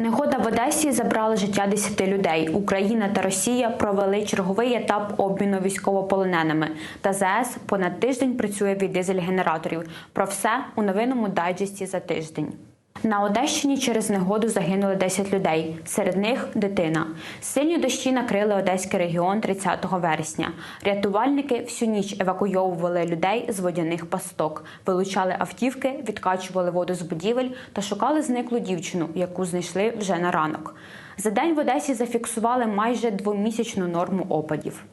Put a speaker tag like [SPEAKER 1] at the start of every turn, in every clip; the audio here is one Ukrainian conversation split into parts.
[SPEAKER 1] Негода в Одесі забрала життя 10 людей. Україна та Росія провели черговий етап обміну військовополоненими. Та ЗС понад тиждень працює від дизель-генераторів. Про все у новинному дайджесті за тиждень. На Одещині через негоду загинули 10 людей. Серед них дитина. Сильні дощі накрили Одеський регіон 30 вересня. Рятувальники всю ніч евакуйовували людей з водяних пасток, вилучали автівки, відкачували воду з будівель та шукали зниклу дівчину, яку знайшли вже на ранок. За день в Одесі зафіксували майже двомісячну норму опадів.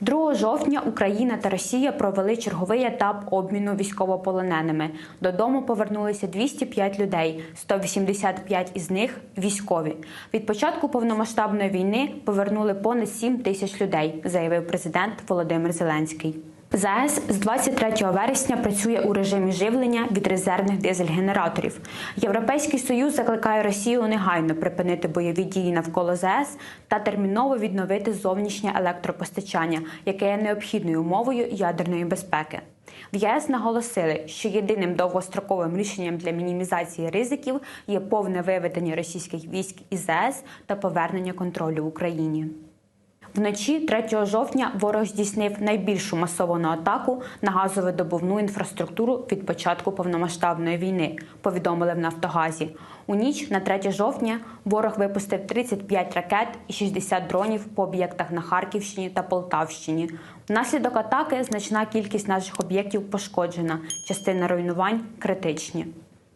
[SPEAKER 1] 2 жовтня Україна та Росія провели черговий етап обміну військовополоненими. Додому повернулися 205 людей, 185 із них військові. Від початку повномасштабної війни повернули понад 7 тисяч людей, заявив президент Володимир Зеленський. ЗАЕС з 23 вересня працює у режимі живлення від резервних дизель-генераторів. Європейський союз закликає Росію негайно припинити бойові дії навколо ЗАЕС та терміново відновити зовнішнє електропостачання, яке є необхідною умовою ядерної безпеки. В ЄС наголосили, що єдиним довгостроковим рішенням для мінімізації ризиків є повне виведення російських військ із ЗАЕС та повернення контролю Україні. Вночі 3 жовтня ворог здійснив найбільшу масовану атаку на газовидобувну інфраструктуру від початку повномасштабної війни. Повідомили в Нафтогазі. У ніч на 3 жовтня ворог випустив 35 ракет і 60 дронів по об'єктах на Харківщині та Полтавщині. Внаслідок атаки значна кількість наших об'єктів пошкоджена. Частина руйнувань критичні.